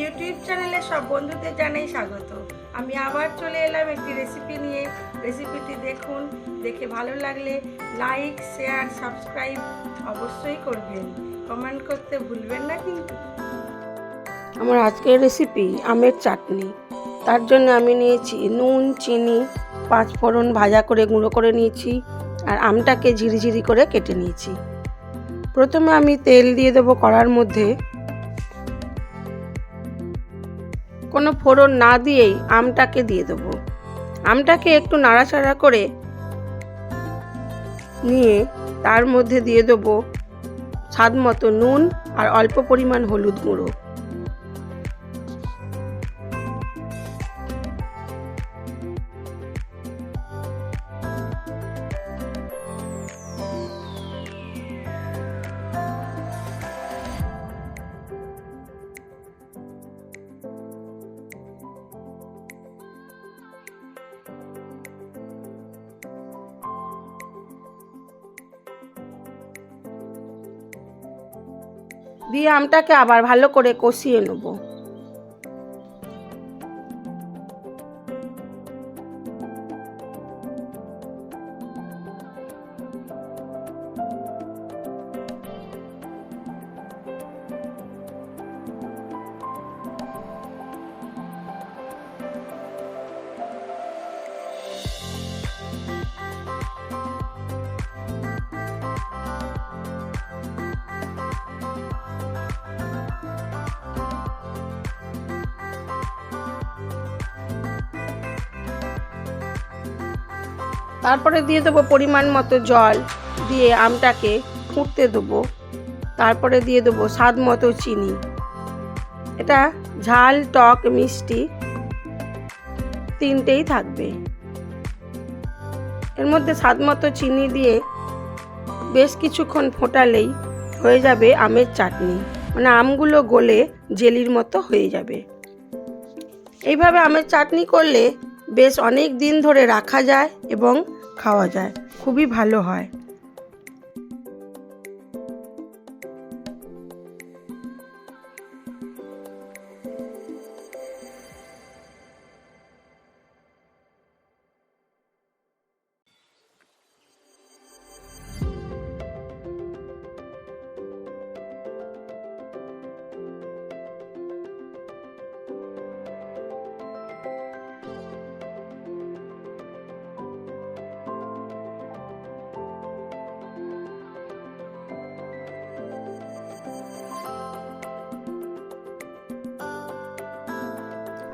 YouTube চ্যানেলে সব বন্ধুদের জানাই স্বাগত। আমি আবার চলে এলাম একটি রেসিপি নিয়ে। রেসিপিটি দেখুন, দেখে ভালো লাগলে লাইক শেয়ার সাবস্ক্রাইব অবশ্যই করবেন। কমেন্ট করতে ভুলবেন না কিন্তু। আমার আজকের রেসিপি আমের চাটনি। তার জন্য আমি নিয়েছি নুন, চিনি, পাঁচ ফোড়ন ভাজা করে গুঁড়ো করে নিয়েছি আর আমটাকে ঝিরিঝিরি করে কেটে নিয়েছি। প্রথমে আমি তেল দিয়ে দেবো কড়ার মধ্যে। কোনো ফোড়ন না দিয়েই আমটাকে দিয়ে দেবো। আমটাকে একটু নাড়াচাড়া করে নিয়ে তার মধ্যে দিয়ে দেবো স্বাদ মতো নুন আর অল্প পরিমাণ হলুদ গুঁড়ো। দিয়ে আমটাকে আবার ভালো করে কষিয়ে নেব। তারপরে দিয়ে দেবো পরিমাণ মতো জল, দিয়ে আমটাকে ফুটতে দেবো। তারপরে দিয়ে দেবো স্বাদ মতো চিনি। এটা ঝাল, টক, মিষ্টি তিনটেই থাকবে। এর মধ্যে স্বাদ মতো চিনি দিয়ে বেশ কিছুক্ষণ ফোটালেই হয়ে যাবে আমের চাটনি। মানে আমগুলো গলে জেলির মতো হয়ে যাবে। এইভাবে আমের চাটনি করলে বেশ অনেক দিন ধরে রাখা যায় এবং খাওয়া যায়। খুবই ভালো হয়।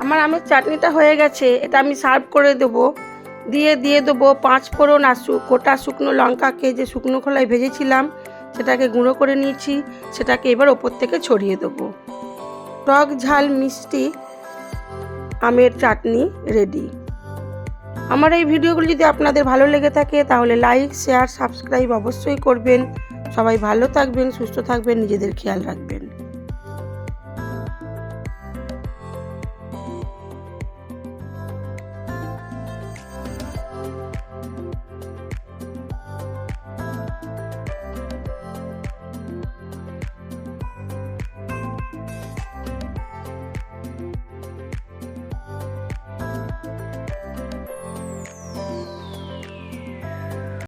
আমার আমের চাটনিটা হয়ে গেছে, এটা আমি সার্ভ করে দেবো। দিয়ে দিয়ে দেবো পাঁচ ফোড়ন আর গোটা শুকনো লঙ্কাকে যে শুকনো খোলায় ভেজেছিলাম, সেটাকে গুঁড়ো করে নিয়েছি, সেটাকে এবার ওপর থেকে ছড়িয়ে দেবো। টক ঝাল মিষ্টি আমের চাটনি রেডি আমার এই ভিডিওগুলি যদি আপনাদের ভালো লেগে থাকে, তাহলে লাইক শেয়ার সাবস্ক্রাইব অবশ্যই করবেন। সবাই ভালো থাকবেন, সুস্থ থাকবেন, নিজেদের খেয়াল রাখবেন।